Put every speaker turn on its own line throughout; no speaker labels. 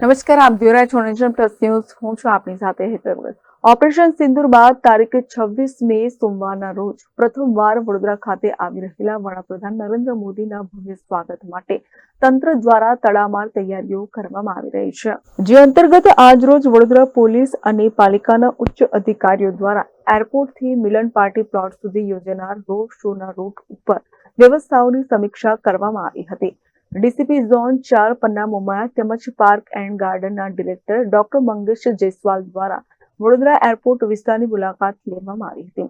નમસ્કાર, આપ જોઈ રહ્યા છો પ્લસ ન્યૂઝ. હું છું આપની સાથે હેતર ઓપરેશન સિંદુર બાદ તારીખ છવ્વીસ મે, સોમવારના રોજ પ્રથમવાર વડોદરા ખાતે આવી રહેલા વડાપ્રધાન નરેન્દ્ર મોદીના ભવ્ય સ્વાગત માટે તંત્ર દ્વારા તડામાર તૈયારીઓ કરવામાં આવી રહી છે. જે અંતર્ગત આજરોજ વડોદરા પોલીસ અને પાલિકાના ઉચ્ચ અધિકારીઓ દ્વારા એરપોર્ટથી મિલન પાર્ટી પ્લોટ સુધી યોજાનાર રોડ શોના રૂટ ઉપર વ્યવસ્થાઓની સમીક્ષા કરવામાં આવી હતી. ડીસીપી ઝોન ચાર પન્ના મોમાયા તેમજ પાર્ક એન્ડ ગાર્ડનના ડિરેક્ટર ડોક્ટર મંગેશ જયસ્વાલ દ્વારા વડોદરા એરપોર્ટ વિસ્તારની મુલાકાત લેવામાં આવી હતી.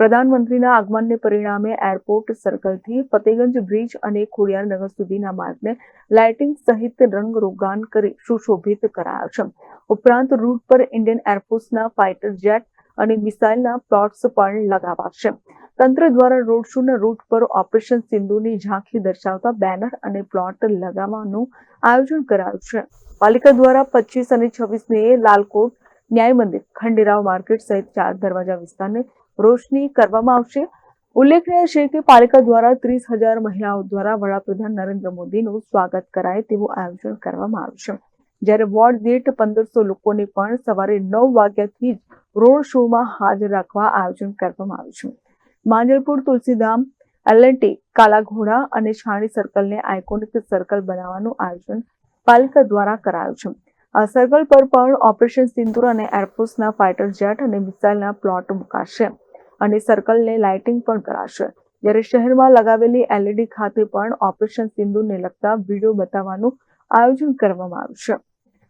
પ્રધાનમંત્રીના આગમનને પરિણામે એરપોર્ટ સર્કલથી ફતેગંજ બ્રિજ અને ખોડિયારનગર સુધીના માર્ગને લાઇટિંગ સહિત રંગરોગાન કરી સુશોભિત કરાયો છે. ઉપરાંત રૂટ પર ઇન્ડિયન એરફોર્સના ફાઇટર જેટ અને મિસાઇલના પ્લોટ્સ પણ લગાવાશે. તંત્ર દ્વારા રોડ શોના રૂટ પર ઓપરેશન સિંધુની ઝાંખી દર્શાવતા બેનર અને પ્લોટ લગાવવાનું આયોજન કરાયું છે. પાલિકા દ્વારા પચીસ અને છવ્વીસ મે લાલકોટ ન્યાય મંદિર, ખંડેરાવ માર્કેટ સહિત ચાર દરવાજા વિસ્તારને રોશની કરવામાં આવશે. ઉલ્લેખનીય છે કે પાલિકા દ્વારા ત્રીસ હજાર મહિલાઓ દ્વારા વડાપ્રધાન નરેન્દ્ર મોદીનું સ્વાગત કરાય તેવું આયોજન કરવામાં આવ્યું છે. જ્યારે વોર્ડ દીઠ પંદરસો લોકોને પણ સવારે નવ વાગ્યાથી જ રોડ શોમાં હાજર રાખવા આયોજન કરવામાં આવ્યું છે. માંજલપુર, તુલસીધામ, એલએનટી, કાલાઘોડા અને છાણી સર્કલને આઇકોનિક સર્કલ બનાવવાનું આયોજન પાલિકા દ્વારા કરાયું છે. આ સર્કલ પર પણ ઓપરેશન સિંદુર અને એરફોર્સના ફાઇટર જેટ અને મિસાઇલના પ્લોટ મુકાશે અને સર્કલને લાઇટિંગ પણ કરાશે. જ્યારે શહેરમાં લગાવેલી એલઈડી ખાતે પણ ઓપરેશન સિંદુરને લગતા વીડિયો બતાવવાનું આયોજન કરવામાં આવ્યું છે.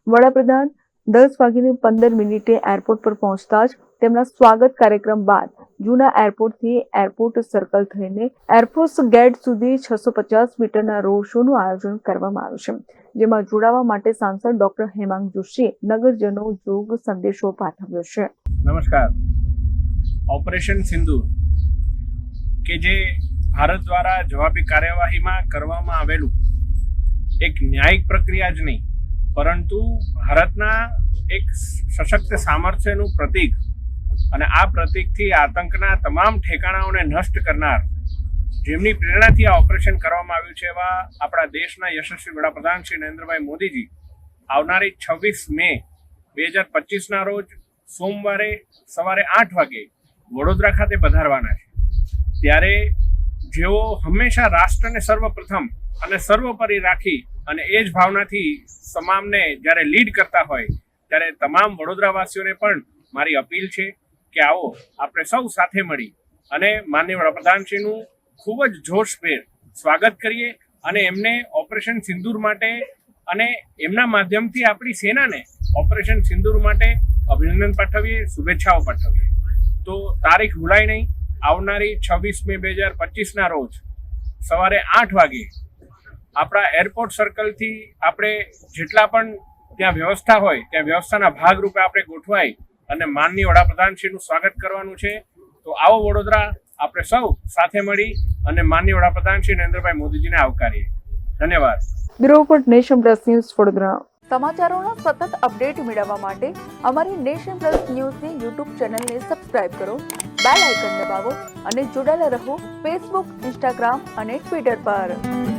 વડાપ્રધાન દસ વાગીને પંદર મિનિટે એરપોર્ટ પર પહોંચતા જ તેમના સ્વાગત કાર્યક્રમ બાદ જૂના એરપોર્ટથી એરપોર્ટ સર્કલ થઈને એરફોર્સ ગેટ સુધી છસો પચાસ મીટરના રોડ શોનું આયોજન કરવામાં આવ્યું છે. જેમાં જોડાવા માટે સાંસદ ડોક્ટર હેમાંગ જોશીએ નગરજનો જોગ સંદેશો પાઠવ્યો છે.
નમસ્કાર. ઓપરેશન સિંધુ, કે જે ભારત દ્વારા જવાબી કાર્યવાહીમાં કરવામાં આવેલું એક ન્યાયિક પ્રક્રિયા જ નહીં, પરંતુ ભારતના એક સશક્ત સામર્થ્યનું પ્રતીક અને આ પ્રતિકથી આતંકના તમામ ઠેકાણાઓને નષ્ટ કરનાર જેમની પ્રેરણાથી આ ઓપરેશન કરવામાં આવ્યું છે એવા આપણા દેશના યશસ્વી વડાપ્રધાન શ્રી નરેન્દ્રભાઈ મોદીજી આવનારી છવ્વીસ મે બે હજાર પચીસના રોજ સોમવારે સવારે આઠ વાગે વડોદરા ખાતે પધારવાના છે. ત્યારે જેઓ હંમેશા રાષ્ટ્રને સર્વપ્રથમ અને સર્વોપરી રાખી અને એ જ ભાવનાથી તમામને જ્યારે લીડ કરતા હોય, ત્યારે તમામ વડોદરાવાસીઓને પણ મારી અપીલ છે કે આવો, આપણે સૌ સાથે મળી અને માન્ય વડાપ્રધાનશ્રીનું ખૂબ જ જોશભેર સ્વાગત કરીએ અને એમને ઓપરેશન સિંદૂર માટે અને એમના માધ્યમથી આપણી સેનાને ઓપરેશન સિંદૂર માટે અભિનંદન પાઠવીએ, શુભેચ્છાઓ પાઠવીએ. તો તારીખ ભૂલાય નહીં. આવનારી છવ્વીસ મે બે હજાર પચીસના રોજ સવારે આઠ વાગે આપણા એરપોર્ટ સર્કલથી આપણે જેટલા પણ ત્યાં વ્યવસ્થા હોય, ત્યાં વ્યવસ્થાના ભાગરૂપે આપણે ગોઠવાઈ અને માનનીય વડાપ્રધાનશ્રીનું સ્વાગત કરવાનું છે. તો આવો વડોદરા આપણે સૌ સાથે મળી અને માનનીય વડાપ્રધાન શ્રી નરેન્દ્રભાઈ મોદીજીને આવકારીએ. ધન્યવાદ.
Bureau report nation plus news Vadodara. સમાચારોના સતત અપડેટ મેળવવા માટે અમારી નેશન પ્લસ ન્યૂઝની યુટ્યુબ ચેનલને સબસ્ક્રાઇબ કરો બેલ આઇકન દબાવો અને જોડાયેલા રહો ફેસબુક ઇન્સ્ટાગ્રામ અને ટ્વિટર પર.